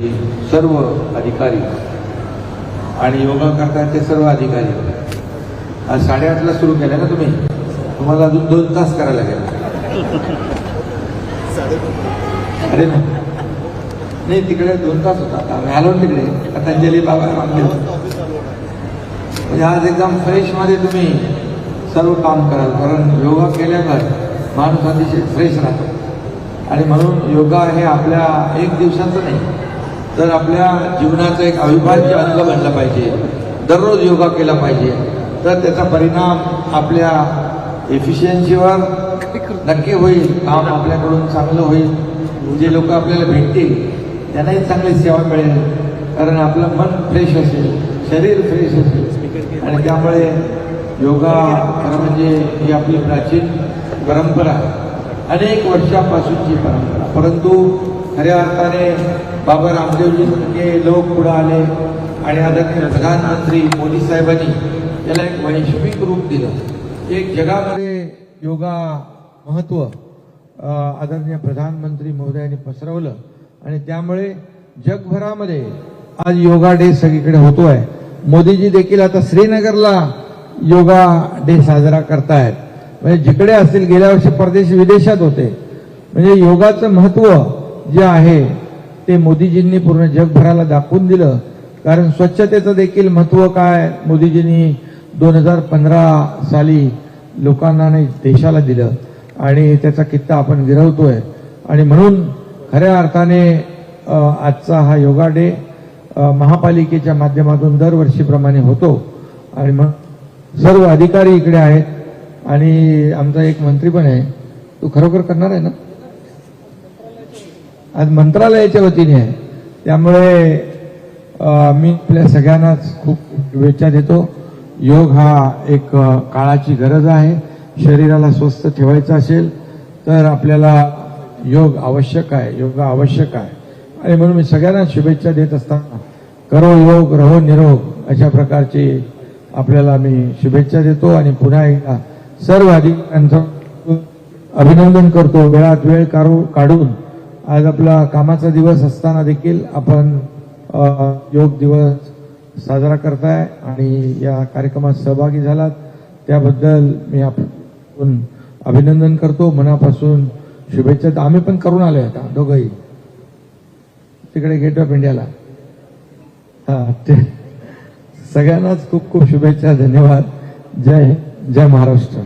सर्व अधिकारी आणि योगा करताचे सर्व अधिकारी. आज साडेआठला सुरू केलं ना तुम्ही? तुम्हाला अजून दोन तास करायला लागेल. अरे नाही. नाही तिकडे दोन तास होता. आम्ही आलो तिकडे. पतंजली बाबा रामदेव म्हणजे आज एकदम फ्रेशमध्ये तुम्ही सर्व काम कराल. कारण योगा केल्यावर माणूस अतिशय फ्रेश राहतो. आणि म्हणून योगा हे आपल्या एक दिवसाचं नाही तर आपल्या जीवनाचं एक अविभाज्य अंग बनलं पाहिजे दररोज योगा केला पाहिजे तर त्याचा परिणाम आपल्या एफिशियन्सीवर नक्की होईल काम आपल्याकडून चांगलं होईल. जे लोक आपल्याला भेटतील त्यांनाही चांगली सेवा मिळेल. कारण आपलं मन फ्रेश असेल शरीर फ्रेश असेल. आणि त्यामुळे योगा खरं म्हणजे ही आपली प्राचीन परंपरा अनेक वर्षापासूनची परंपरा. परंतु खऱ्या अर्थाने बाबा रामदेवजीसारखे लोक पुढं आले आणि आदरणीय प्रधानमंत्री मोदी साहेबांनी याला एक वैश्विक रूप दिलं. एक जगामध्ये योगा महत्त्व आदरणीय प्रधानमंत्री महोदयांनी पसरवलं आणि त्यामुळे जगभरामध्ये आज योगा डे सगळीकडे होतोय. मोदीजी देखील आता श्रीनगरला योगा डे साजरा करतायत. म्हणजे जिकडे असतील गेल्या वर्षी परदेश विदेशात होते. म्हणजे योगाचं महत्त्व जे आहे ते मोदीजींनी पूर्ण जगभराला दाखवून दिलं. कारण स्वच्छतेचं देखील महत्त्व काय? मोदीजींनी दोन हजार पंधरा साली लोकांना आणि देशाला दिलं. आणि त्याचा कित्ता आपण गिरवतोय आणि म्हणून खऱ्या अर्थाने आजचा हा योगा डे महापालिकेच्या माध्यमातून दरवर्षीप्रमाणे होतो. आणि मग सर्व अधिकारी इकडे आहेत. आणि आमचा एक मंत्री पण आहे. तू खरोखर करणार आहे ना? आज मंत्रालयाच्या वतीने आहे. त्यामुळे मी आपल्या सगळ्यांनाच खूप शुभेच्छा देतो. योग हा एक काळाची गरज आहे. शरीराला स्वस्थ ठेवायचं असेल तर आपल्याला योग आवश्यक आहे. योगा आवश्यक आहे. आणि म्हणून मी सगळ्यांना शुभेच्छा देत असताना करो योग रहो निरोग अशा प्रकारची आपल्याला मी शुभेच्छा देतो. आणि पुन्हा एकदा सर्व अधिकाऱ्यांचं अभिनंदन करतो. वेळात वेळ काढू काढून आज आपला कामाचा दिवस असताना देखील आपण योग दिवस साजरा करताय आणि या कार्यक्रमात सहभागी झालात. त्याबद्दल मी आपण अभिनंदन करतो. मनापासून शुभेच्छा. आम्ही पण करून आलोय आता दोघंही. तिकडे गेट ऑफ इंडियाला. हा ते सगळ्यांनाच खूप खूप शुभेच्छा धन्यवाद. जय जय महाराष्ट्र.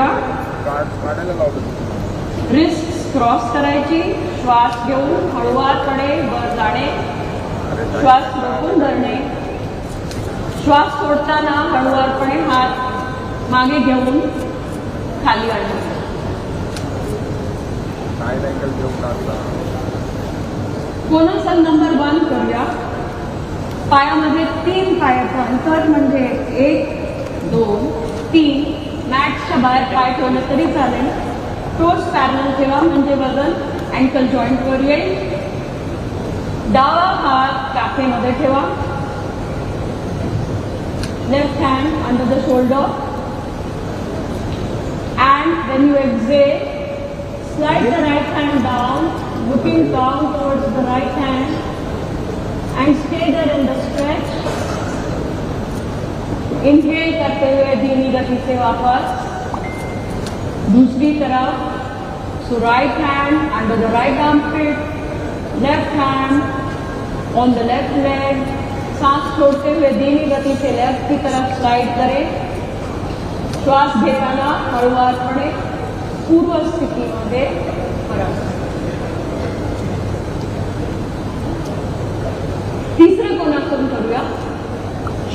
तालासन रिस्क क्रॉस करायची. श्वास घेऊन हळुवारपणे वर जाणे. श्वास रोखून धरणे. श्वास सोडताना हळुवारपणे हात मागे घेऊन खाली आणणे. कोणासन नंबर वन करूया. पायामध्ये तीन पायाचं अंतर म्हणजे एक दोन तीन. बाहेर पाय ठेवलं तरी चालेल टोच पॅरल ठेवा म्हणजे बदल अँकल जॉईंटवर येईल डावा हात काखेमध्ये ठेवा left hand under the shoulder and when you exhale slide the right hand down, looking down towards the right hand and stay there in the stretch. Inhale करते हुए धीमी गति से दूसरी तरफ so right hand under the right armpit left hand on the left leg सांस छोड़ते हुए धीमी गति से लेफ्ट की तरफ स्लाइड करें। श्वास घेताना हळुवारपणे पूर्व स्थितीमध्ये परत तिसरं कोणासन करूया।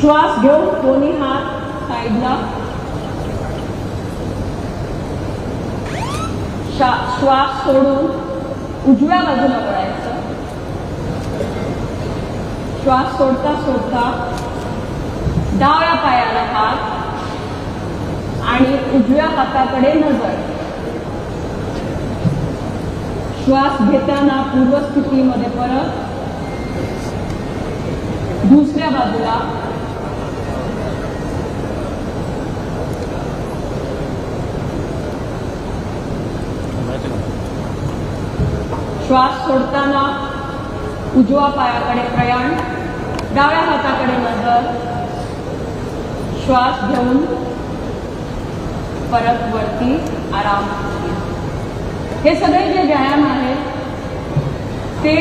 श्वास घेऊन दोन्ही हात साईडला शा- श्वास सोडून उजव्या बाजूला वळायचं श्वास सोडता सोडता डाव्या पायाला हात आणि उजव्या हाताकडे नजर. श्वास घेताना पूर्वस्थितीमध्ये परत दुसऱ्या बाजूला श्वास सोडताना उजवा पायाकडे प्रयाण डाव्या हाताकडे नजर श्वास घेऊन परत वरती आराम हे सगळे जे व्यायाम आहेत ते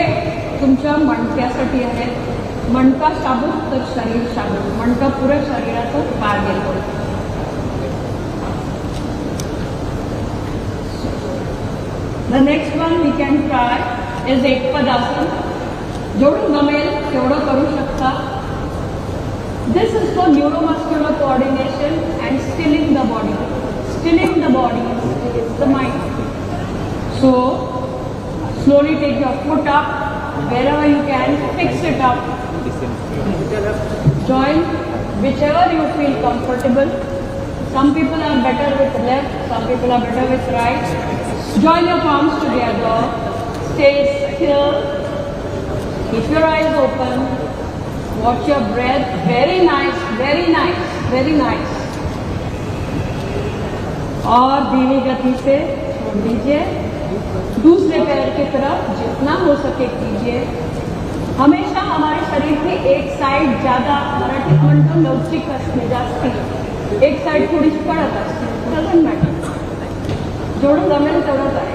तुमच्या मणक्यासाठी आहेत. मणका शाबूत तर शरीर शाबूत. मणका पुरं शरीराचं पार घेतो The next one we can try is एकपदासन जेवढं जमेल तेवढं करू शकता This is for neuromuscular coordination and stilling the body. Stilling the body is the mind. So, slowly take your foot up, wherever you can, fix it up. Join whichever you feel comfortable. Some people are better with left, some people are better with right. Join your palms together. Stay still. Keep your eyes open. Watch your breath. Very nice, very nice, very nice. और धीमी गति से छोड़ दीजिए दूसरे पैर की तरफ़ जितना हो सके कीजिए हमेशा हमारे शरीर की एक साइड ज़्यादा मराठीत म्हणतो लवचिक असते जास्ती एक साइड थोडीशी कडक असते डझंट मॅटर जेवढं जमेल तेवढं आहे.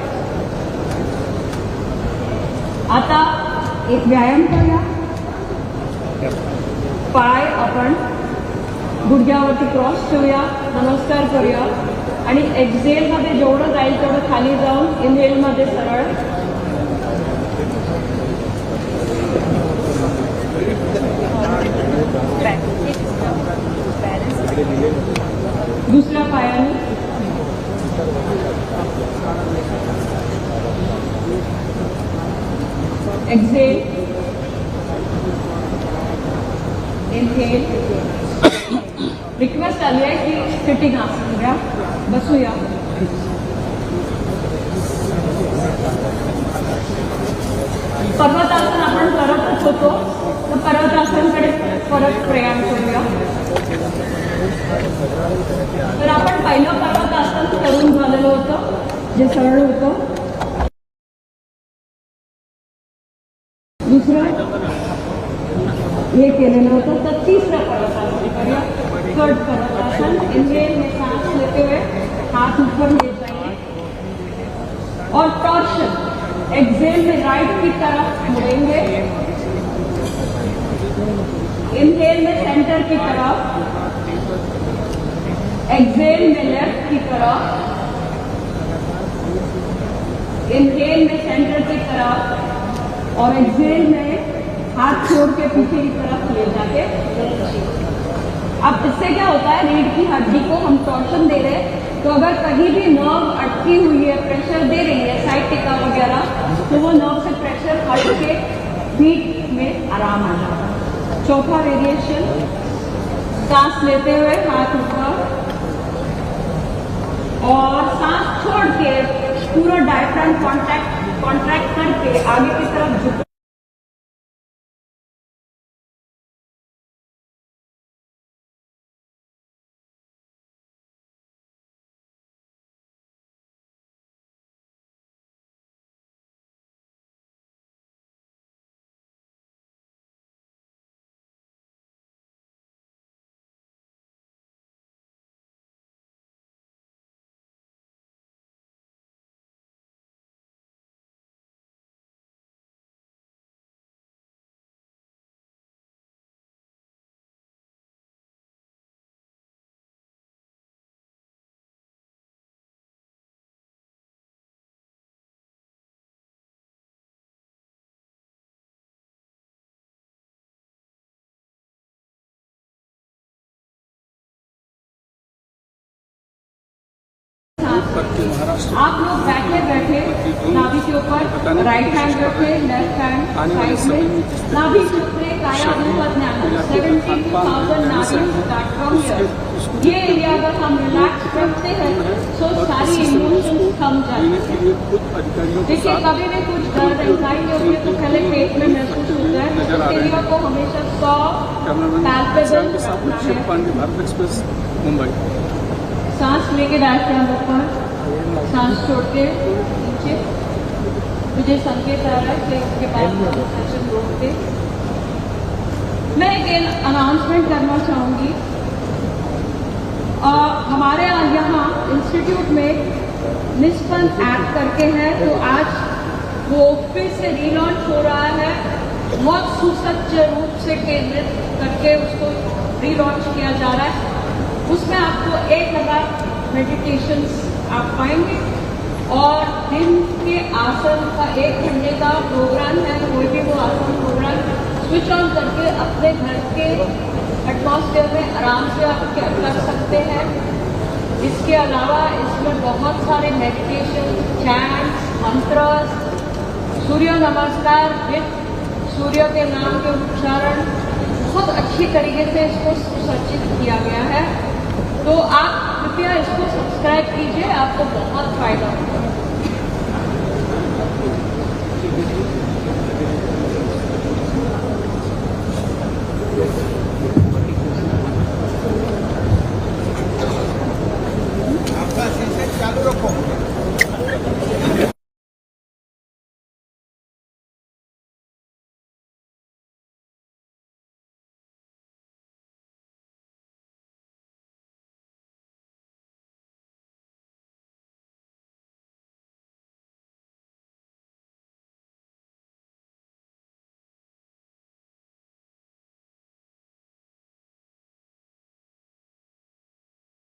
आता एक व्यायाम करूया. पाय आपण गुडघ्यावरती क्रॉस ठेवूया. नमस्कार करूया. आणि एक्झेलमध्ये जेवढं जाईल तेवढं खाली जाऊन इनहेलमध्ये सरळ. दुसऱ्या पायाने Exhale. Inhale. रिक्वेस्ट आली आहे की सिटिंग आसन घ्या बसूया पर्वतासन आपण करतच होतो तर पर्वतासनकडे परत प्रयाण करूया. तर आपण पहिलं पर्वत पर्वतासन करून झालेलं होतं जे सरळ होतं. दुसरं हे केलेलं होतं तर तिसरं पर्वतासन करूया. थर्ड पर्वतासन इनहेल में सांस लेते हुए हाथ ऊपर ले जाइए. और टॉर्शन एक्सेल में राइट की तरफ मुड़ेंगे. इनहेल में सेंटर की तरफ़. एक्सेल में लेफ़्ट की तरफ़. इनहेल में सेंटर की तरफ़. और एक्सेल में हाथ छोड़ के पीछे की तरफ़ ले जाके अब इससे क्या होता है? रीढ़ की हड्डी को हम टॉर्शन दे रहे हैं. तो अगर कहीं भी नर्व अटकी हुई है प्रेशर दे रही है साइड टिका वगैरह तो वो नर्व से प्रेशर हट के पीठ में आराम आ जाता है. चौथा वेरिएशन सांस लेते हुए हाथ ऊपर और सांस छोड़ के पूरा डायफ्राम कॉन्ट्रैक्ट कॉन्ट्रैक्ट करके आगे की तरफ़ झुक। आप लोग बैठे बैठे नाभि के ऊपर राइट हैंड रखे लेफ़्ट हैंड साइड में नाभि सूत्रे काया ज्ञान। सेवेंटी थाउज़ेंड नाभि स्टार्ट फ्रॉम हियर ये एरिया अगर हम रिलैक्स करते हैं तो सारी इमोशंस थम जाती हैं। देखिए कभी भी कुछ दर्द एंजाइटी होती है तो पहले पेट में महसूस होता है। इस एरिया को हमेशा सॉफ्ट पैल्पेबल रखना है मुंबई। सांस लेके डायफ्राम ऊपर सांस छोड़ के नीचे। मुझे संकेत आ रहा है कि इसके बाद सेशन रोकते मैं एक अनाउंसमेंट करना चाहूँगी। हमारे यहाँ इंस्टीट्यूट में निष्पन ऐप करके है तो आज वो फिर से रीलॉन्च हो रहा है। बहुत सुसज्ज रूप से केंद्रित करके उसको रिलॉन्च किया जा रहा है। उसमें आपको एक हज़ार मेडिटेशन आप पाएँगे। और दिन के आसन का एक घंटे का प्रोग्राम है कोई भी वो आसन प्रोग्राम स्विच ऑन करके अपने घर के एटमॉस्फेयर में आराम से आप कर सकते हैं। इसके अलावा इसमें बहुत सारे मेडिटेशन चैंट्स मंत्र सूर्य नमस्कार, विद सूर्य के नाम के उच्चारण, बहुत अच्छी तरीके से इसको सुसज्जित किया गया है। तो आप कृपया इसको सब्सक्राइब कीजिए आपको बहुत फ़ायदा होगा। चालू रखो।